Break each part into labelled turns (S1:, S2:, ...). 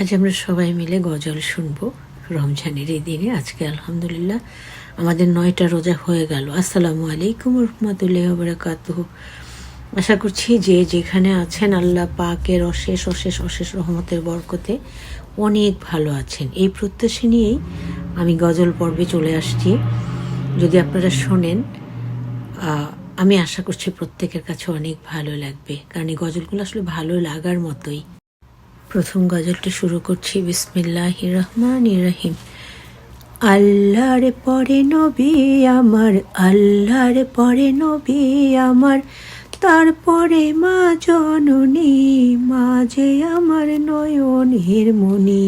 S1: আজ আমরা সবাই মিলে গজল শুনব রমজানের এই দিনে। আজকে আলহামদুলিল্লাহ আমাদের নয়টা রোজা হয়ে গেল। আসসালামু আলাইকুম রহমতুল্লাহ বারাকাত আশা করছি যে যেখানে আছেন আল্লাহ পাকের অশেষ অশেষ অশেষ রহমতের বরকতে অনেক ভালো আছেন। এই প্রত্যাশা নিয়েই আমি গজল পর্বে চলে আসছি। যদি আপনারা শোনেন আমি আশা করছি প্রত্যেকের কাছে অনেক ভালো লাগবে। কারণ এই গজলগুলো আসলে ভালো লাগার মতোই। প্রথম গজলটি শুরু করছি বিসমিল্লাহ রহমান রহিম। আল্লাহর পরে নবী আমার, আল্লাহর পরে নবী আমার, তারপরে মা জননী মা যে আমার নয়নের মনি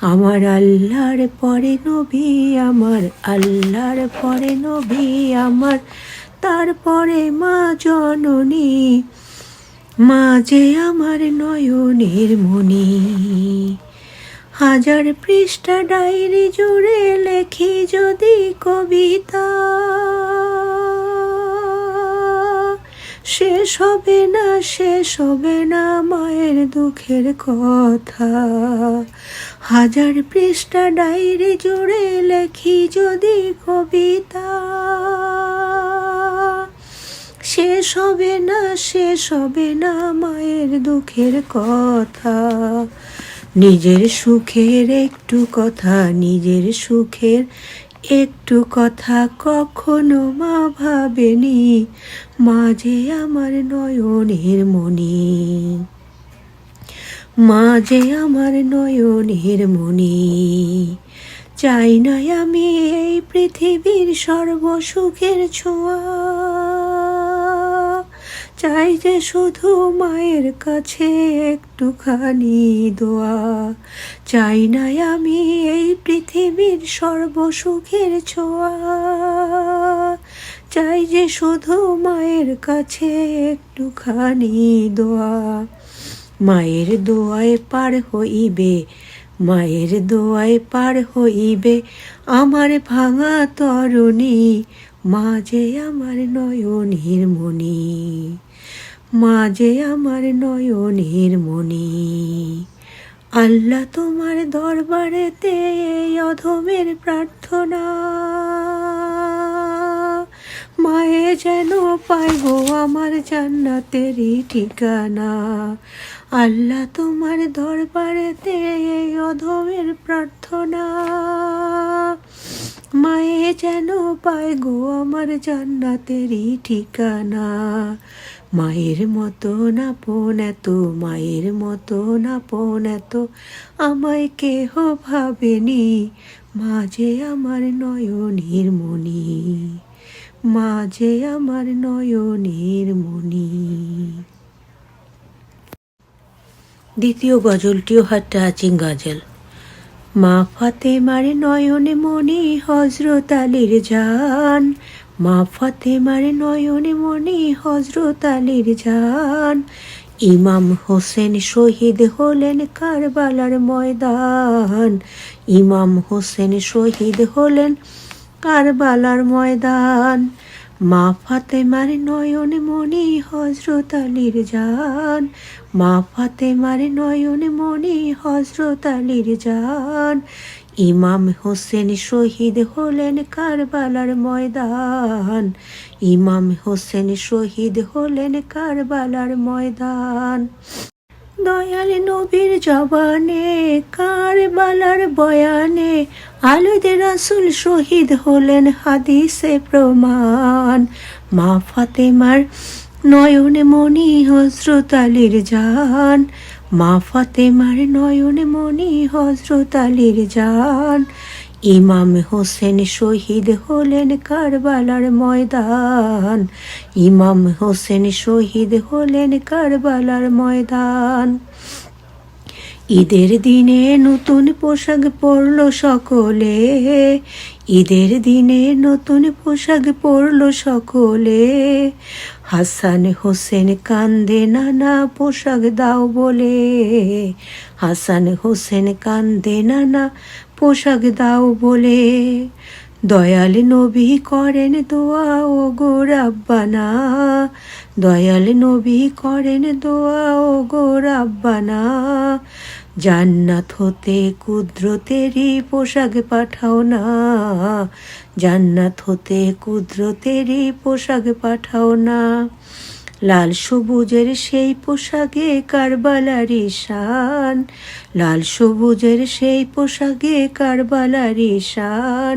S1: আমার আল্লাহর পরে নবী আমার, আল্লাহর পরে নবী আমার, তারপরে মা জননী মাঝে আমার নয়নের মনি হাজার পৃষ্ঠা ডায়েরি জুড়ে লেখি যদি কবিতা। শেষ হবে না, শেষ হবে না মায়ের দুঃখের কথা। হাজার পৃষ্ঠা ডায়েরি জুড়ে লেখি যদি কবিতা। শেষ হবে না, শেষ হবে না মায়ের দুঃখের কথা। নিজের সুখের একটু কথা, নিজের সুখের একটু কথা কখনো মা ভাবেনি। মাঝে আমার নয়নের মনি মাঝে আমার নয়নের মনি চাই না আমি এই পৃথিবীর সর্বসুখের ছোঁয়া। চাই যে শুধু মায়ের কাছে একটুখানি দোয়া। চাই না আমি এই পৃথিবীর সর্বসুখের ছোঁয়া। চাই যে শুধু মায়ের কাছে একটুখানি দোয়া। মায়ের দোয়ায় পার হইবে, মায়ের দোয়ায় পার হইবে আমার ভাঙা তরণী মাঝে আমার নয়নের মনি মাঝে আমার নয়নের মনি আল্লাহ তোমার দরবারেতে এই অধমের প্রার্থনা। মায়ে যেন পাইব আমার জান্নাতেরই ঠিকানা। আল্লাহ তোমার দরবারেতে এই অধমের প্রার্থনা। মায়ে যেন পায় গো আমার জান্নাতেরই ঠিকানা। মায়ের মতো না পোন এত, মায়ের মতো না পোন এত, আমায় কেহ ভাবেনি মাঝে আমার নয়নের মনি মাঝে আমার নয়নের মনি দ্বিতীয় গজলটিও হাট্টা আচিং গজল। মা ফাতেমার নয়নে মনি হজরত আলীর জান মা ফাতেমার নয়নে মনি হজরত আলীর জান। ইমাম হোসেন শহীদ হলেন কারবালার ময়দান। ইমাম হোসেন শহীদ হলেন কারবালার ময়দান। মা ফাতেমার নয়ন মনি হজরত আলীর জান মা ফাতেমার নয়ন মনি হজরত আলীর জান ইমাম হোসেন শহীদ হলেন কারবালার ময়দান। ইমাম হোসেন শহীদ হলেন কারবালার ময়দান। দয়াল নবীর জবানে, কারবালার বয়ানে আলুদে রাসুল শহীদ হলেন হাদিসে প্রমাণ। মা ফাতেমার নয়নে মনি হজরত আলীর জান। মা ফাতেমার নয়নে মনি হজরত আলীর জান। ইমাম হোসেন শহীদ হলেন কারবালার ময়দান। ইমাম হোসেন শহীদ হলেন কারবালার ময়দান। ঈদের দিনে নতুন পোশাক পরল সকলে। ঈদের দিনে নতুন পোশাক পরল সকলে। হাসান হোসেন কান্দে নানা পোশাক দাও বলে। হাসান হোসেন কান্দে নানা পোশাক দাও বলে। দয়াল নবী করেন দোয়া ও গো রাব্বানা। দয়াল নবী করেন দোয়া ও গো রাব্বানা। জান্নাত হতে কুদরতেরই পোশাক পাঠাও না। জান্নাত হতে কুদরতেরই পোশাক পাঠাও না। লাল সবুজের সেই পোশাকে কারবালারি শান লাল সবুজের সেই পোশাকে কারবালারি শান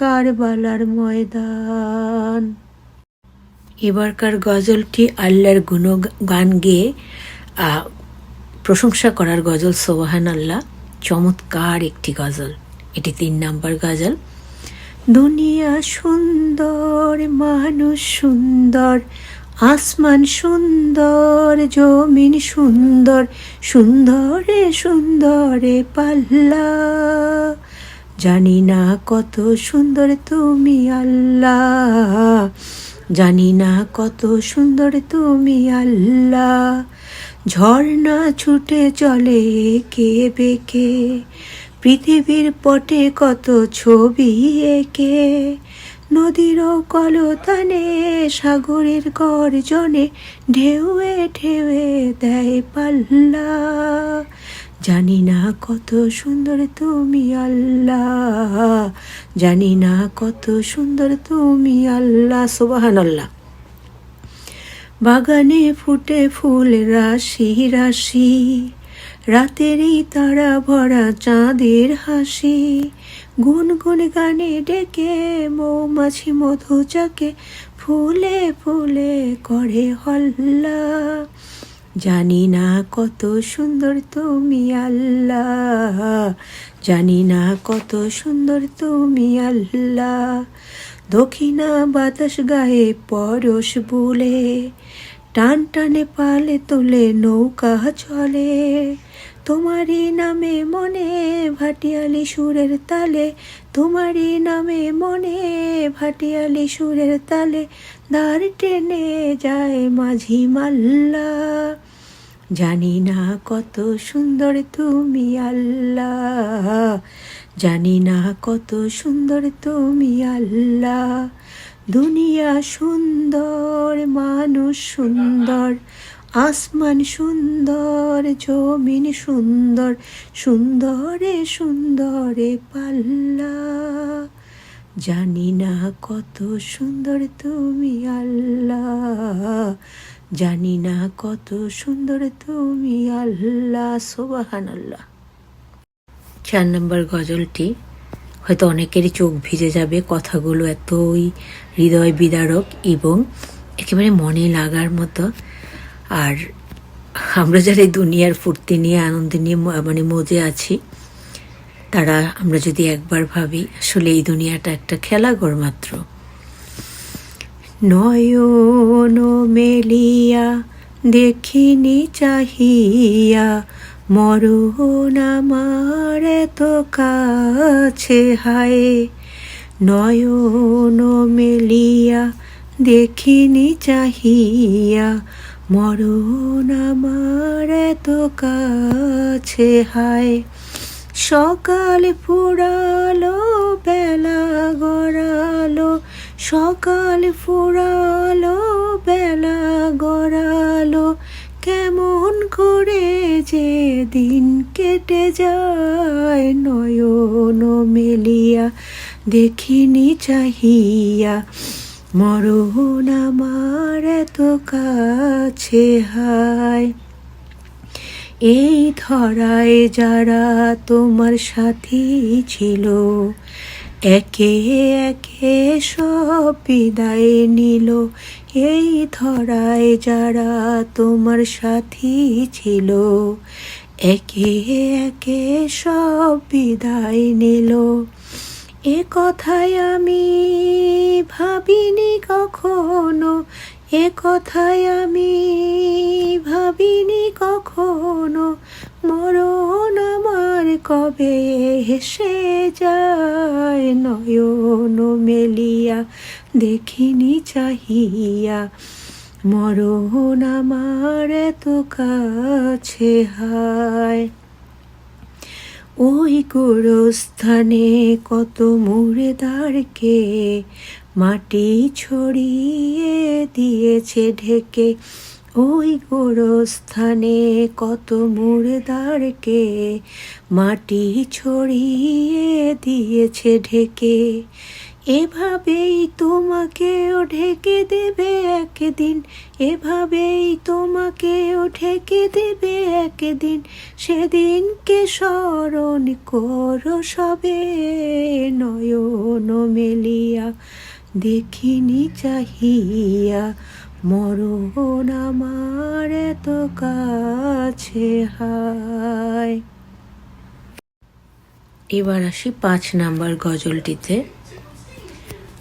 S1: কারবালার ময়দান। এবারকার গজলটি আল্লাহর গুণ গান গেয়ে প্রশংসা করার গজল সোবাহান আল্লাহ চমৎকার একটি গজল। এটি তিন নাম্বার গজল। দুনিয়া সুন্দর, মানুষ সুন্দর, আসমান সুন্দর, জমিন সুন্দর, সুন্দরে সুন্দরে পাল্লা। জানি না কত সুন্দর তুমি আল্লাহ। জানি না কত সুন্দর তুমি আল্লাহ। ঝর্ণা ছুটে চলে কে বেকে, পৃথিবীর পটে কত ছবি একে। নদীর কলতানে, সাগরের গর্জনে ঢেউয়ে ঢেউয়ে দেয় পাল্লা। জানি না কত সুন্দর তুমি আল্লাহ জানি না কত সুন্দর তুমি আল্লাহ সোবাহান আল্লাহ বাগানে ফুটে ফুল রাশি রাশি রাতেরই তারা ভরা চাঁদের হাসি, গুনগুন গানে ডেকে মৌমাছি মধু চাকে ফুলে ফুলে করে হল্লা। জানি না কত সুন্দর তুমি আল্লাহ। জানি না কত সুন্দর তুমি আল্লাহ। দক্ষিণা বাতাস গায়ে পরশ বলে, টান টানে পালে তোলে নৌকা চলে। তোমারই নামে মনে ভাটিয়ালি সুরের তালে তোমারই নামে মনে ভাটিয়ালি সুরের তালে দাঁড় টেনে যায় মাঝি মাল্লা। জানি না কত সুন্দর তুমি আল্লাহ জানি না কত সুন্দর তুমি আল্লাহ দুনিয়া সুন্দর, মানুষ সুন্দর আসমান সুন্দর, জমিন সুন্দর, সুন্দরে সুন্দরে পাল্লা। জানি না কত সুন্দর তুমি আল্লাহ। জানি না কত সুন্দর তুমি আল্লাহ সোবাহান আল্লাহ চার নম্বর গজলটি, হয়তো অনেকেরই চোখ ভিজে যাবে কথাগুলো এতই হৃদয় বিদারক এবং একেবারে মনে লাগার মতো। আর আমরা যারা এই দুনিয়ার ফুর্তি নিয়ে, আনন্দ নিয়ে মানে মজে আছি, তারা, আমরা যদি একবার ভাবি, আসলে এই দুনিয়াটা একটা খেলাঘর মাত্র। নয়ন মেলিয়া দেখিনি চাহিয়া, মরণ আমার এত কাছে হায়। নয়ন মেলিয়া দেখিনি চাহিয়া মরণ আমার এত কাছে হায়। সকাল ফুরালো, বেলা গড়ালো। সকাল ফুরালো, বেলা গড়ালো। কেমন করে যে দিন কেটে যায় নয়ন মেলিয়া, দেখিনি চাহিয়া। মরণ আমার এত কাছে হায়। এই ধরায় যারা তোমার সাথী ছিল, একে একে সব বিদায় নিল। এই ধরায় যারা তোমার সাথী ছিল, একে একে সব বিদায় নিল। এ কথায় আমি ভাবিনি কখনো, এ কথায় আমি ভাবিনি কখনো, মরণ আমার কবে হেসে যায়, নয়ন মেলিয়া দেখিনি চাহিয়া, মরণ আমার এত কাছে হায়। ওই গোরস্থানে কত মুড়েদারকে মাটি ছড়িয়ে দিয়েছে ঢেকে। ওই গোরস্থানে কত মুড়েদারকে মাটি ছড়িয়ে দিয়েছে ঢেকে। এভাবেই তোমাকেও ঢেকে দেবে একদিন। এভাবেই তোমাকেও ঢেকে দেবে একদিন। সেদিনকে স্মরণ করো সবে নয়ন মেলিয়া। দেখিনি চাহিয়া মরণ আমার এত কাছে হায়। এবার আসি পাঁচ নাম্বার গজলটিতে।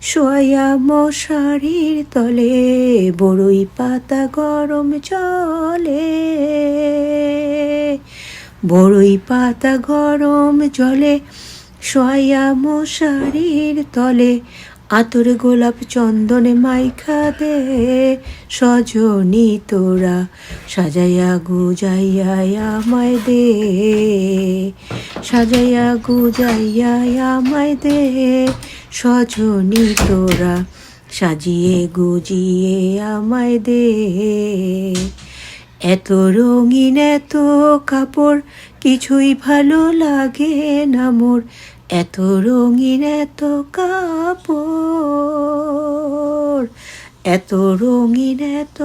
S1: শোয়া মশারির তলে বড়ই পাতা গরম জলে। বড়ই পাতা গরম জলে শোয়া মশারির তলে আতর গোলাপ চন্দনে মাইখা দে, সজনি তোরা সাজাইয়া গুজাইয়া আমায় দে, সাজাইয়া গুজাইয়া আমায় দে, সজনি তোরা সাজিয়ে গুজিয়ে আমায় দে। এত রঙিন এত কাপড়, কিছুই ভালো লাগে না মোর। এত রঙিন, এত কাপড়। এত রঙিন, এত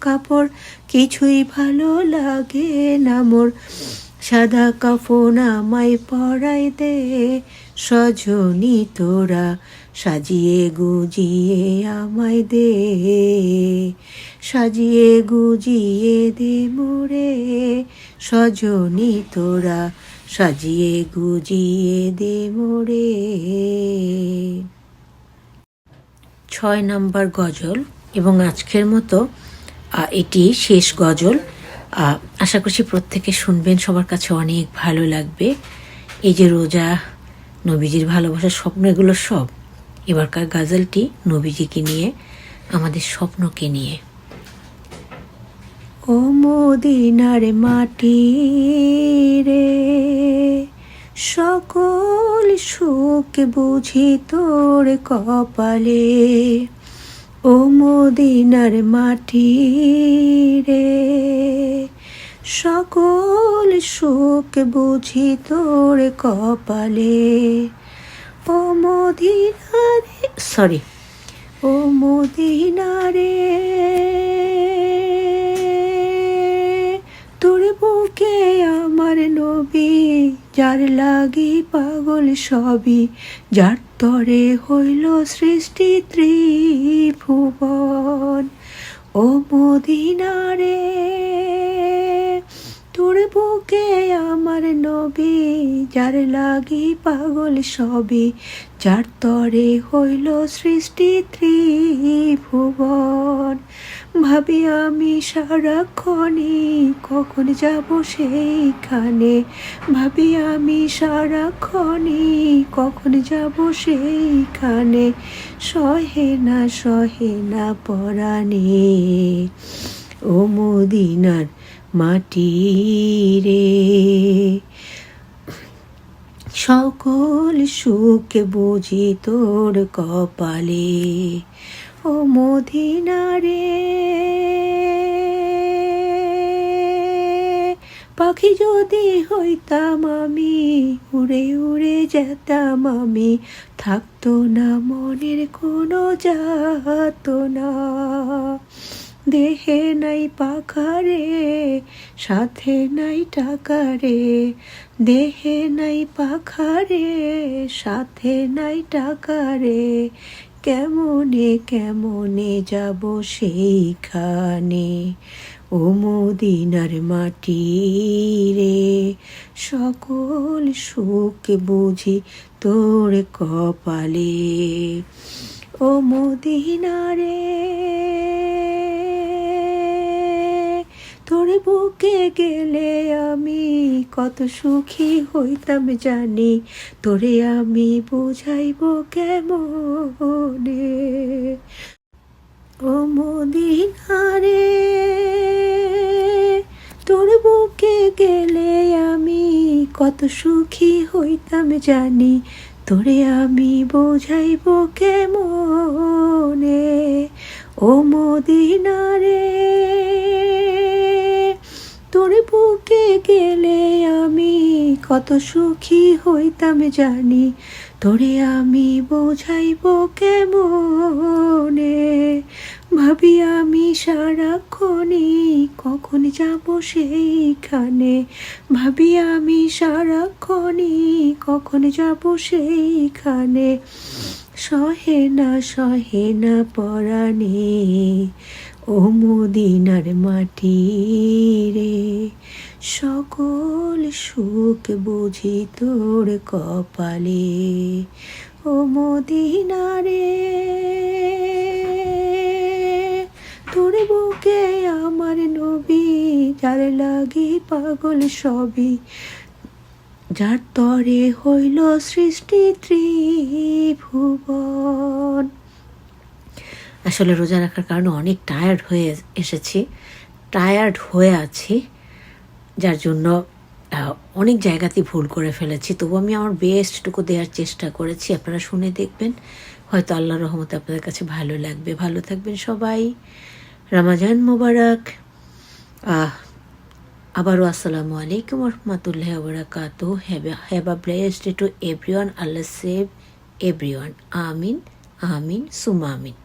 S1: কাপড়, কিছুই ভালো লাগে না মোর। সাদা কাফন আমায় পরাই দে, সজনি তোরা সাজিয়ে গুজিয়ে আমায় দে। সাজিয়ে গুজিয়ে দে মোরে, সজনি তোরা সাজিয়ে গুজিয়ে দে মোরে ছয় নাম্বার গজল এবং আজকের মতো এটি শেষ গজল। আশা করছি প্রত্যেকে শুনবেন, সবার কাছে অনেক ভালো লাগবে। এই যে রোজা, নবীজির ভালোবাসার স্বপ্ন, এগুলো সব। এবারকার গাজলটি নবীজিকে নিয়ে, আমাদের স্বপ্নকে নিয়ে। ও মদিনার মাটি রে, সকল সুখ বুঝি তোর কপালে। ও মদিনার মাটি রে, সকল সুখ বুঝি তোর কপালে। ও মদিনারে সরি ও মদিনারে নবী যার লাগি পাগল সবই, যার তরে হইল সৃষ্টি ত্রিভুবন। ও মদিনারে, তোর বুকে আমার নবী, যার লাগি পাগল সবই, যার তরে হইল সৃষ্টি ত্রিভুবন। ভাবি আমি সারাক্ষণই কখন যাব সেইখানে? ভাবি আমি সারাক্ষণই কখন যাব সেইখানে? সহে না সহে না পরাণে। ও মদিনার মাটি রে। সকল সুখ বুঝি তোর কপালে। ও মদিনারে পাখি যদি হইতাম আমি, উড়ে উড়ে যেতাম আমি, থাকতো না মনের কোনো যাত না দেহে নাই পাখারে সাথে নাই টাকারে দেহে নাই পাখারে সাথে নাই টাকারে কেমনে কেমনে যাব সেইখানে? ও মদিনার মাটি রে, সকল সুখ বুঝি তোর কপালে। ও মদিনারে তোর বুকে গেলে আমি কত সুখী হইতাম জানি। তোরে আমি বুঝাইব কেমনে? ও মদিনারে, তোর বুকে গেলে আমি কত সুখী হইতাম জানি। তোরে আমি বোঝাইব কেমনে? ও মদিনারে বুকে গেলে আমি কত সুখী হইতাম জানি। তোরে আমি বোঝাইব কেমনে? ভাবি আমি সারাক্ষণই কখন যাব সেইখানে? ভাবি আমি সারাক্ষণই কখন যাব সেইখানে? সহে না সহে না পরাণে, ও মদিনার মাটি রে। সকল সুখ বুঝি তোর কপালে, ও মদিনারে। তোর বুকে আমার নবী, যার লাগি পাগল সবই। যার তরে হইল সৃষ্টি ত্রিভুবন। আসলে রোজা রাখার কারণে অনেক টায়ার্ড হয়ে এসেছি। টায়ার্ড হয়ে আছি, যার জন্য অনেক জায়গাতেই ভুল করে ফেলেছি। তবু আমি আমার বেস্টটুকু দেওয়ার চেষ্টা করেছি। আপনারা শুনে দেখবেন। হয়তো আল্লাহ রহমতে আপনাদের কাছে ভালো লাগবে। ভালো থাকবেন সবাই। রামাজান মোবারক। আহ আবারও আসসালামু আলাইকুম রহমতুল্লাহ বরাকাত have a blessed to everyone Allah save everyone আমিন আমিন সুমা আমিন।